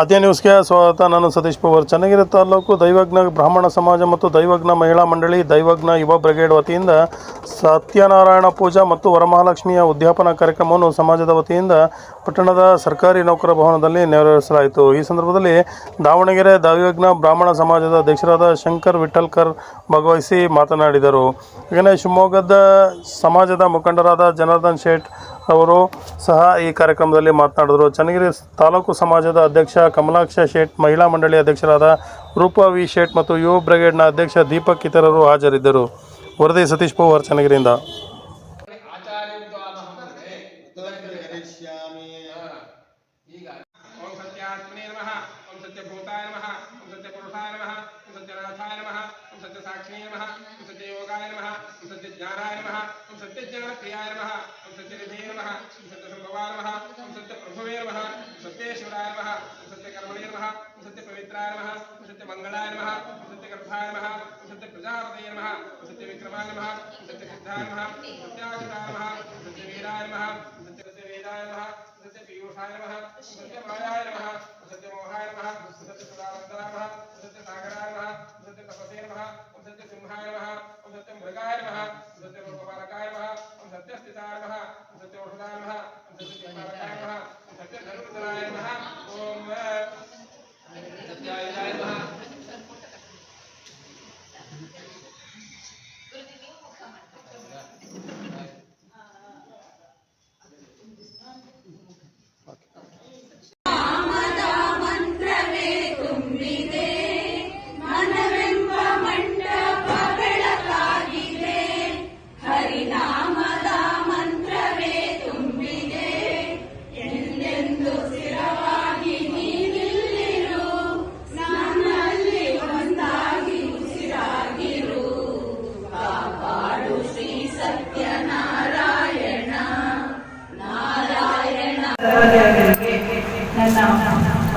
ಆದ್ಯ ನ್ಯೂಸ್ಗೆ ಸ್ವಾಗತ. ನಾನು ಸತೀಶ್ ಪವಾರ್. ಚನ್ನಗಿರಿ ತಾಲೂಕು ದೈವಜ್ಞ ಬ್ರಾಹ್ಮಣ ಸಮಾಜ ಮತ್ತು ದೈವಜ್ಞ ಮಹಿಳಾ ಮಂಡಳಿ ದೈವಜ್ಞ ಯುವ ಬ್ರಿಗೇಡ್ ವತಿಯಿಂದ ಸತ್ಯನಾರಾಯಣ ಪೂಜಾ ಮತ್ತು ವರಮಹಾಲಕ್ಷ್ಮಿಯ ಉದ್ಯಾಪನಾ ಕಾರ್ಯಕ್ರಮವನ್ನು ಸಮಾಜದ ವತಿಯಿಂದ ಪಟ್ಟಣದ ಸರ್ಕಾರಿ ನೌಕರ ಭವನದಲ್ಲಿ ನೆರವೇರಿಸಲಾಯಿತು. ಈ ಸಂದರ್ಭದಲ್ಲಿ ದಾವಣಗೆರೆ ದೈವಜ್ಞ ಬ್ರಾಹ್ಮಣ ಸಮಾಜದ ಅಧ್ಯಕ್ಷರಾದ ಶಂಕರ್ ವಿಠಲ್ಕರ್ ಭಾಗವಹಿಸಿ ಮಾತನಾಡಿದರು. ಹಾಗೆಯೇ ಶಿವಮೊಗ್ಗದ ಸಮಾಜದ ಮುಖಂಡರಾದ ಜನಾರ್ದನ್ ಶೇಟ್ ಅವರು ಸಹ ಈ ಕಾರ್ಯಕ್ರಮದಲ್ಲಿ ಮಾತನಾಡಿದರು. ಚನ್ನಗಿರಿ ತಾಲೂಕು ಸಮಾಜದ ಅಧ್ಯಕ್ಷ ಕಮಲಾಕ್ಷ ಶೇಟ್, ಮಹಿಳಾ ಮಂಡಳಿ ಅಧ್ಯಕ್ಷರಾದ ರೂಪಾ ವಿ. ಶೇಟ್ ಮತ್ತು ಯುವ ಬ್ರಿಗೇಡ್ನ ಅಧ್ಯಕ್ಷ ದೀಪಕ್ ಇತರರು ಹಾಜರಿದ್ದರು. ವರದಿ ಸತೀಶ್ ಪವಾರ್, ಚನ್ನಗಿರಿಯಿಂದ. ಸಾಕ್ಷಿ ನಮಃ. सत्यज्ञानाय नमः ॐ सत्यज्ञानक्रियाय नमः ॐ सत्यनिधये नमः ॐ सत्यसम्भवाय नमः ॐ सत्यप्रभवे नमः ॐ सत्येश्वराय नमः ॐ सत्यकर्मणे नमः ॐ सत्यपवित्राय नमः ॐ सत्यमङ्गलाय नमः ॐ सत्यगर्भाय नमः ॐ सत्यप्रजापतये नमः ॐ सत्यविक्रमाय नमः ॐ सत्यसिद्धाय नमः ॐ सत्यागताय नमः ॐ सत्यवीराय नमः ॐ सत्यवेदाय नमः ॐ सत्यपीयूषाय नमः ॐ सत्यमायाय नमः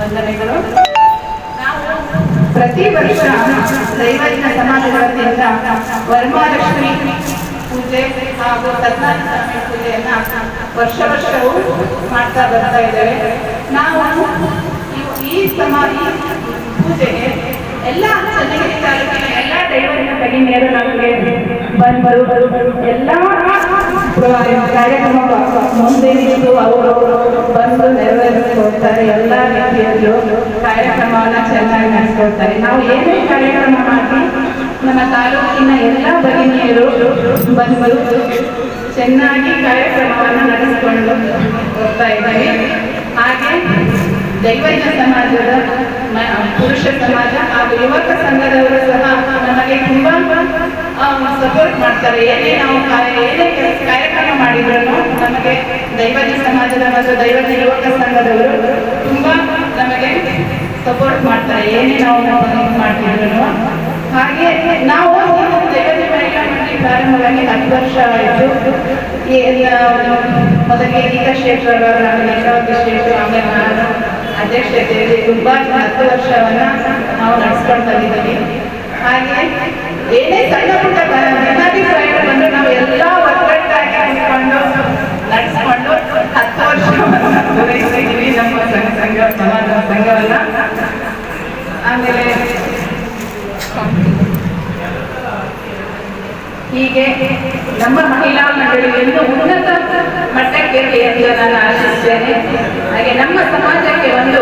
ವಂದನೆಗಳು. ಪ್ರತಿ ವರ್ಷ ದೈವಜ್ಞ ಸಮಾಜದ ವರ್ಮಾಲಕ್ಷ್ಮಿ ಪೂಜೆ ಹಾಗೂ ಸತ್ಯನಾರಾಯಣ ಪೂಜೆಯನ್ನ ವರ್ಷ ವರ್ಷವೂ ಮಾಡ್ತಾ ಬರ್ತಾ ಇದ್ದೇವೆ. ನಾವು ಈ- ಸಮಾಜ ಪೂಜೆಗೆ ಎಲ್ಲ ಚನ್ನಗಿರಿ ತಾಲೂಕಿನ ಎಲ್ಲ ದೈವಜ್ಞ ಭಗಿನಿಯರು ನಮಗೆ ಬಂದು ಎಲ್ಲ ಕಾರ್ಯಕ್ರಮ ಮುಂದೆ ನಿಂತು ಅವರು ಬಂದು ನೆರವೇರಿಸ್ಕೊಳ್ತಾರೆ ಎಲ್ಲ ರೀತಿಯಲ್ಲೂ ಕಾರ್ಯಕ್ರಮವನ್ನ ಚೆನ್ನಾಗಿ ನಡೆಸ್ಕೊಳ್ತಾರೆ ನಾವು ಏನೇ ಕಾರ್ಯಕ್ರಮ ಮಾಡಿ, ನಮ್ಮ ತಾಲೂಕಿನ ಎಲ್ಲ ಭಗಿನಿಯರು ಬಂದು ಚೆನ್ನಾಗಿ ಕಾರ್ಯಕ್ರಮವನ್ನು ನಡೆಸಿಕೊಂಡು ಹೋಗ್ತಾ ಇದ್ದಾರೆ. ಹಾಗೆ ದೈವಜ್ಞ ಸಮಾಜದ ಪುರುಷ ಸಮಾಜ ಹಾಗೂ ಯುವಕ ಸಂಘದವರು ಸಹ ನಮಗೆ ತುಂಬಾ ಸಪೋರ್ಟ್ ಮಾಡ್ತಾರೆ. ಏನೇ ನಾವು ಕಾರ್ಯ, ಏನೇ ಕೆಲ್ಸ- ಕಾರ್ಯಕ್ರಮ ಮಾಡಿದ್ರು ನಮಗೆ ದೈವಜ್ಞ ಸಮಾಜದ ಮತ್ತು ದೈವತಿ ಯುವಕ ಸಂಘದವರು ತುಂಬಾ ನಮಗೆ ಸಪೋರ್ಟ್ ಮಾಡ್ತಾರೆ. ಏನೇ ನಾವು ಮಾಡ್ತಿದ್ರು ಹಾಗೆ ನಾವು ದೈವಜ್ಞ ಮಹಿಳಾ ಮಂಡಳಿ ಪ್ರಾರಂಭವಾಗಿ ಹತ್ತು ವರ್ಷ ಆಯಿತು. ಮೊದಲಿಗೆ ಗೀತಾ ಶೇಖರ್ ಅವರು ನೇತ್ರಾವತಿ ಶೇಖರ್ ಆಮೇಲೆ ನಾನು ಅಧ್ಯಕ್ಷತೆಯಲ್ಲಿ ತುಂಬಾ ಹತ್ತು ವರ್ಷವನ್ನ ನಾವು ನಡ್ಸ್ಕೊಂಡು ಬಂದಿದ್ದೀವಿ. ಹಾಗೆ ಏನೇ ಸಣ್ಣ ಪುಟ್ಟ ಭಿನ್ನಾಭಿಪ್ರಾಯಗಳು ಬಂದು ನಾವು ಎಲ್ಲ ಒಗ್ಗಟ್ಟಾಗಿ ನಿಂತ್ಕೊಂಡು ನಡೆಸ್ಕೊಂಡು ಹತ್ತು ವರ್ಷವನ್ನ ಪೂರೈಸಿದ್ದೀವಿ ನಮ್ಮ ಸಂಘ ಸಂಘ ಸಮಾಜ ಸಂಘವನ್ನ ಆಮೇಲೆ ಹೀಗೆ ನಮ್ಮ ಮಹಿಳಾ ಮಂಡಳಿ ಎಂದು ಉನ್ನತ ಮಟ್ಟಕ್ಕೆ ನಾನು ಆಶಿಸ್ತೇನೆ ಹಾಗೆ ನಮ್ಮ ಸಮಾಜಕ್ಕೆ ಒಂದು